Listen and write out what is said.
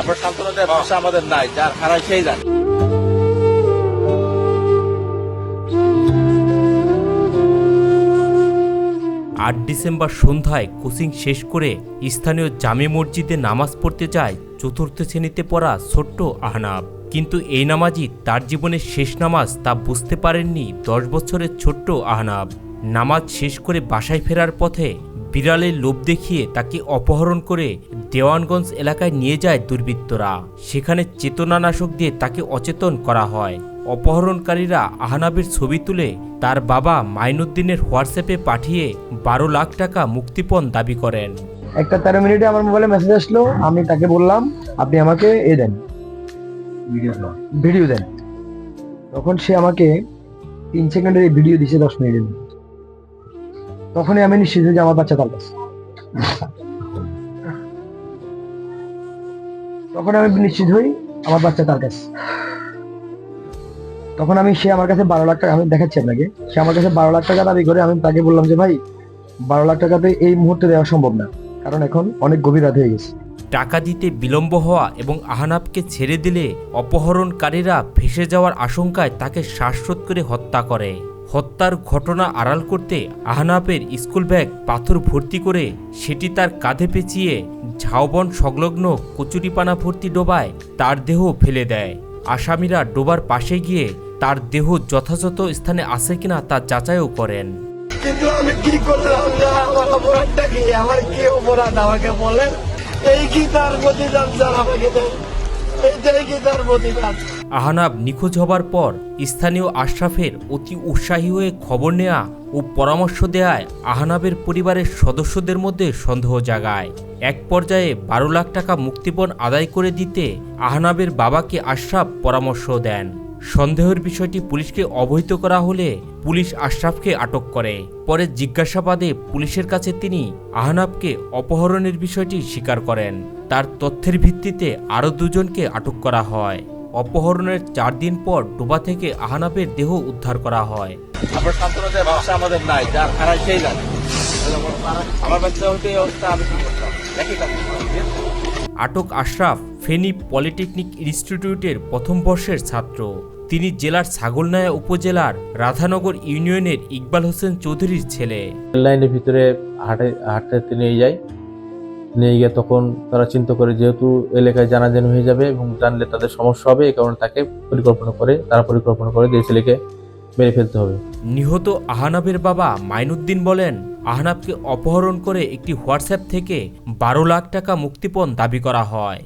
আপনার সান্ত্বনা ভাষা আমাদের নাই, যার হারায় সেই জানে। আট ডিসেম্বর সন্ধ্যায় কোচিং শেষ করে স্থানীয় জামে মসজিদে নামাজ পড়তে যায় চতুর্থ শ্রেণীতে পড়া ছোট্ট আহনাব। কিন্তু এই নামাজই তার জীবনের শেষ নামাজ তা বুঝতে পারেননি দশ বছরের ছোট্ট আহনাব। নামাজ শেষ করে বাসায় ফেরার পথে বিড়ালের লোভ দেখিয়ে তাকে অপহরণ করে দেওয়ানগঞ্জ এলাকায় নিয়ে যায় দুর্বৃত্তরা। সেখানে চেতনানাশক দিয়ে তাকে অচেতন করা হয়। অপহরণকারীরা আহনাবের ছবি তুলে তার বাবা মাইনুদ্দিনের হোয়াটসঅ্যাপে পাঠিয়ে বারো লাখ টাকা মুক্তিপণ দাবি করেন। একটা তেরো মিনিটে আমার মোবাইলে মেসেজ আসলো আমি তাকে বললাম আপনি আমাকে এ দেন। ভিডিও দেন। তখন সে আমাকে তিন সেকেন্ডের ভিডিও দিছে দশ মিনিটের মধ্যে। তখনই আমি নিশ্চিত যে আমার বাচ্চা তার কাছে। তখন আমি নিশ্চিত হই আমার বাচ্চা তার কাছে। তখন আমি সে আমার কাছে বারো লাখ টাকা, আমি দেখাচ্ছি আপনাকে, সে আমার কাছে বারো লাখ টাকা দাবি করে আমি তাকে বললাম যে, ভাই, বারো লাখ টাকাতে এই মুহূর্তে দেওয়া সম্ভব না, কারণ এখন অনেক গভীর রাত হয়ে গেছে। টাকা দিতে বিলম্ব হওয়া এবং আহনাবকে ছেড়ে দিলে অপহরণকারীরা ফেসে যাওয়ার আশঙ্কায় তাকে শ্বাসরোধ করে হত্যা করে। হত্যার ঘটনা আড়াল করতে আহনাবের স্কুল ব্যাগ পাথর ভর্তি করে সেটি তার কাঁধে পেঁচিয়ে ঝাউবন সংলগ্ন কচুরিপানা ভর্তি ডোবায় তার দেহ ফেলে দেয়। আসামিরা ডোবার পাশে গিয়ে তার দেহ যথাযথ স্থানে আছে কিনা তা যাচাইও করেন। কিন্তু আমি কি করলাম? যে আমার অপরাধটা কি? আমার কি অপরাধ? আমাকে বলেন। এই কি তার প্রতিদান, স্যার, আমাকে দেন। কি তার প্রতিদান? আহনাব নিখোঁজ হবার পর স্থানীয় আশরাফের অতি উৎসাহী হয়ে খবর নেয়া ও পরামর্শ দেয়ায় আহনাবের পরিবারের সদস্যদের মধ্যে সন্দেহ জাগায়। এক পর্যায়ে বারো লাখ টাকা মুক্তিপণ আদায় করে দিতে আহনাবের বাবাকে আশরাফ পরামর্শ দেন। সন্দেহের বিষয়টি পুলিশকে অবহিত করা হলে পুলিশ আশরাফকে আটক করে। পরে জিজ্ঞাসাবাদে পুলিশের কাছে তিনি আহনাবকে অপহরণের বিষয়টি স্বীকার করেন। তার তথ্যের ভিত্তিতে আরও দুজনকে আটক করা হয়। অপহরণের চার দিন পর ডোবা থেকে আহনাবের দেহ উদ্ধার করা হয়। ভাষা আমাদের নাই যার হারায় সেই আমার বাচ্চা হইতে অবস্থা আমি একই কাজ আটক আশরাফ ফেনী পলিটেকনিক ইনস্টিটিউটের প্রথম বর্ষের ছাত্র। তিনি জেলার ছাগলনায়া উপজেলার রাধানগর ইউনিয়নের ইকবাল হোসেন চৌধুরীর ছেলে। লাইনের ভিতরে হাটে হাঁটতে নিয়ে যায় নিয়ে গিয়ে তখন তারা চিন্তা করে যেহেতু এলাকায় জানাজানি হয়ে যাবে এবং জানলে তাদের সমস্যা হবে, এই কারণে তাকে পরিকল্পনা করে, তারা পরিকল্পনা করে যে ছেলেকে মেরে ফেলতে হবে। নিহত আহনাবের বাবা মাইনুদ্দিন বলেন আহনাবকে অপহরণ করে একটি হোয়াটসঅ্যাপ থেকে বারো লাখ টাকা মুক্তিপণ দাবি করা হয়।